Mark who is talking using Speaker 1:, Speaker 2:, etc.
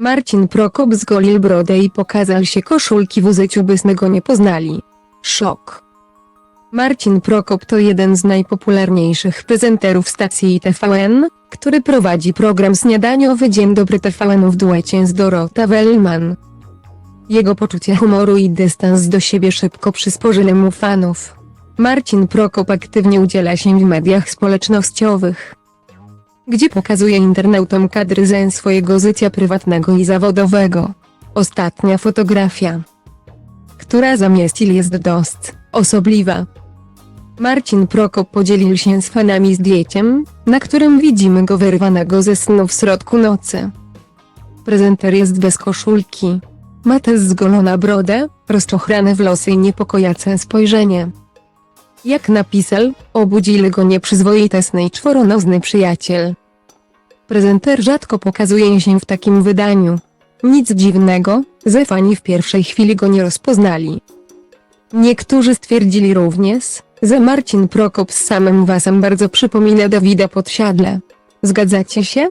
Speaker 1: Marcin Prokop zgolił brodę i pokazał się koszulki w uzyciu byśmy go nie poznali. Szok. Marcin Prokop to jeden z najpopularniejszych prezenterów stacji TVN, który prowadzi program śniadaniowy Dzień Dobry TVN w duecie z Dorota Wellman. Jego poczucie humoru i dystans do siebie szybko przysporzyły mu fanów. Marcin Prokop aktywnie udziela się w mediach społecznościowych, gdzie pokazuje internautom kadry ze swojego życia prywatnego i zawodowego. Ostatnia fotografia, która zamieścił jest dość osobliwa. Marcin Prokop podzielił się z fanami zdjęciem, na którym widzimy go wyrwanego ze snu w środku nocy. Prezenter jest bez koszulki. Ma też zgolona brodę, rozczochrane włosy i niepokojące spojrzenie. Jak napisał, obudzili go nieprzyzwoite sny i czworonozny przyjaciel. Prezenter rzadko pokazuje się w takim wydaniu. Nic dziwnego, że fani w pierwszej chwili go nie rozpoznali. Niektórzy stwierdzili również, że Marcin Prokop z samym wasem bardzo przypomina Dawida Podsiadle. Zgadzacie się?